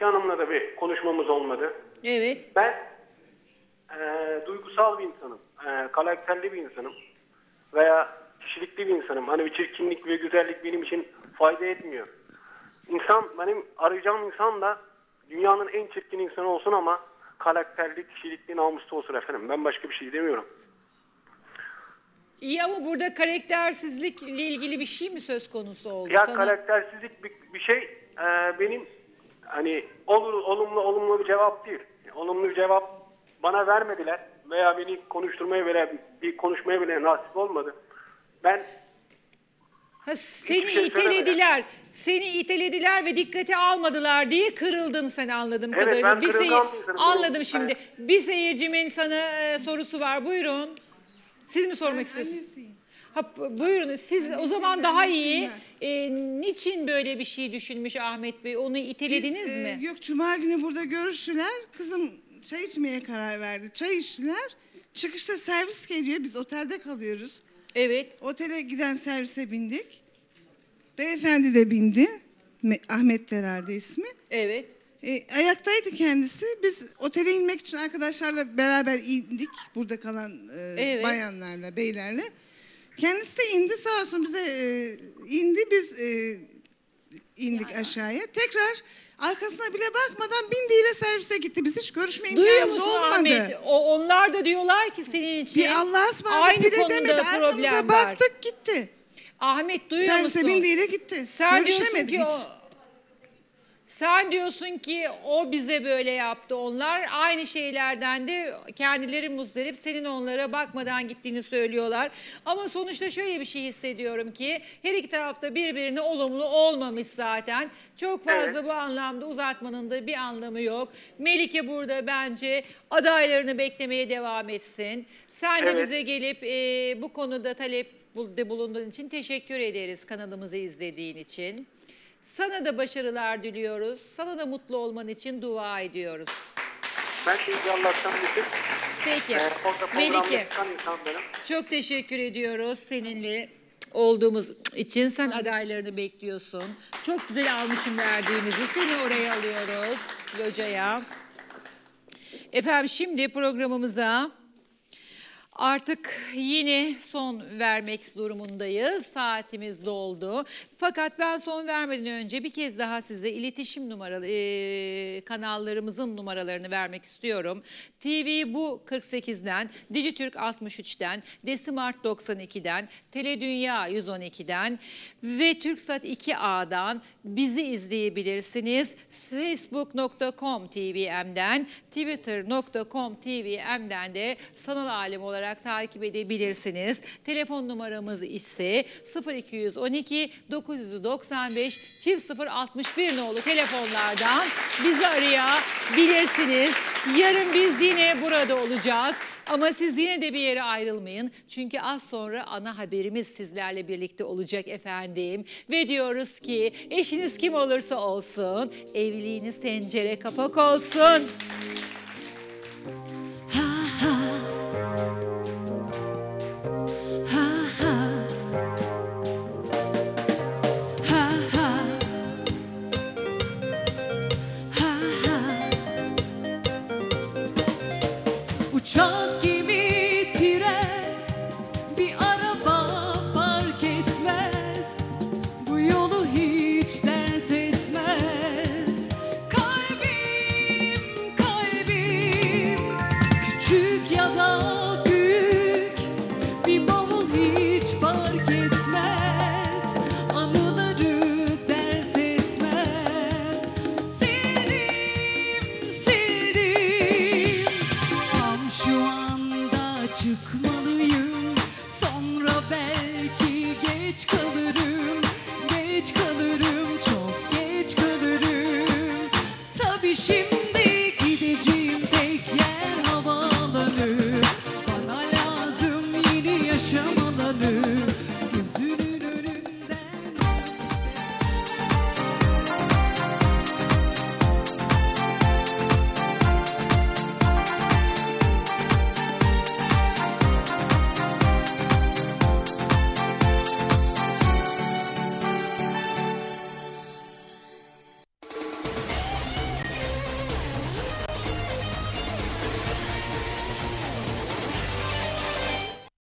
Melike Hanım'la da bir konuşmamız olmadı. Evet. Ben e, duygusal bir insanım. E, karakterli bir insanım. Veya kişilikli bir insanım. Hani bir çirkinlik ve güzellik benim için fayda etmiyor. İnsan, benim arayacağım insan da dünyanın en çirkin insanı olsun ama karakterli, kişilikli, namuslu olsun efendim. Ben başka bir şey demiyorum. İyi ama burada karaktersizlikle ilgili bir şey mi söz konusu oldu Ya sana? karaktersizlik bir, bir şey e, benim hani olur, olumlu olumlu bir cevap değil. Olumlu bir cevap bana vermediler veya beni konuşturmaya bile bir konuşmaya bile nasip olmadı. Ben Ha, seni Hiçbir şey itelediler. Seni itelediler ve dikkate almadılar diye kırıldın sen anladığım Evet, kadarıyla. ben bir seyir-. Anladım şimdi. Evet. Bir seyircimin sana e, sorusu var. Buyurun. Siz mi sormak Ben istiyorsunuz? annesiyim. Ha, b- buyurun. Siz o zaman daha iyi. E, niçin böyle bir şey düşünmüş Ahmet Bey? Onu itelediniz Biz, e, mi? yok cuma günü burada görüştüler. Kızım çay içmeye karar verdi. Çay içtiler. Çıkışta servis geliyor. Biz otelde kalıyoruz. Evet. Otele giden servise bindik. Beyefendi de bindi. Me- Ahmet herhalde ismi. Evet. E, ayaktaydı kendisi. Biz otele inmek için arkadaşlarla beraber indik. Burada kalan e, Evet. bayanlarla, beylerle. Kendisi de indi sağ olsun bize e, indi. Biz e, indik aşağıya. Tekrar arkasına bile bakmadan bindiğiyle servise gitti. Biz hiç görüşme Duyuyor imkanımız musun olmadı. Ahmet? O, onlar da diyorlar ki senin için. Bir Allah'a ısmarladık Aynı bile konuda demedi. problem Arkamıza var. baktık gitti. Ahmet duyuyor Servise musun? bindiğiyle gitti. Sen diyorsun Görüşemedik ki hiç. o, sen diyorsun ki o bize böyle yaptı onlar. Aynı şeylerden de kendileri muzdarip senin onlara bakmadan gittiğini söylüyorlar. Ama sonuçta şöyle bir şey hissediyorum ki her iki tarafta birbirine olumlu olmamış zaten. Çok fazla bu anlamda uzatmanın da bir anlamı yok. Melike burada bence adaylarını beklemeye devam etsin. Sen de Evet. bize gelip e, bu konuda talepte bulunduğun için teşekkür ederiz kanalımızı izlediğin için. Sana da başarılar diliyoruz. Sana da mutlu olman için dua ediyoruz. ben Yüce Allah'tan bir Peki. e, orada Melike insanlarım. çok teşekkür ediyoruz seninle olduğumuz için. Sen adaylarını bekliyorsun. Çok güzel almışım verdiğimizi. Seni oraya alıyoruz locaya. Efendim şimdi programımıza Artık yine son vermek durumundayız. Saatimiz doldu. Fakat ben son vermeden önce bir kez daha size iletişim numaralı e, kanallarımızın numaralarını vermek istiyorum. TV bu 48'den, Dijitürk 63'ten, Desmart 92'den, Teledünya 112'den ve Türksat 2A'dan bizi izleyebilirsiniz. Facebook.com TVM'den, Twitter.com TVM'den de sanal alim olarak takip edebilirsiniz. Telefon numaramız ise 0212 995 çift 061 nolu telefonlardan bizi arayabilirsiniz. Yarın biz yine burada olacağız. Ama siz yine de bir yere ayrılmayın. Çünkü az sonra ana haberimiz sizlerle birlikte olacak efendim. Ve diyoruz ki eşiniz kim olursa olsun evliliğiniz tencere kapak olsun. Give me Çıkmalıyım. Sonra belki geç kalırım. Geç kalırım çok geç kalırım. Tabii şimdi gideceğim tek yer havaalanı. Bana lazım yeni yaşam alanı.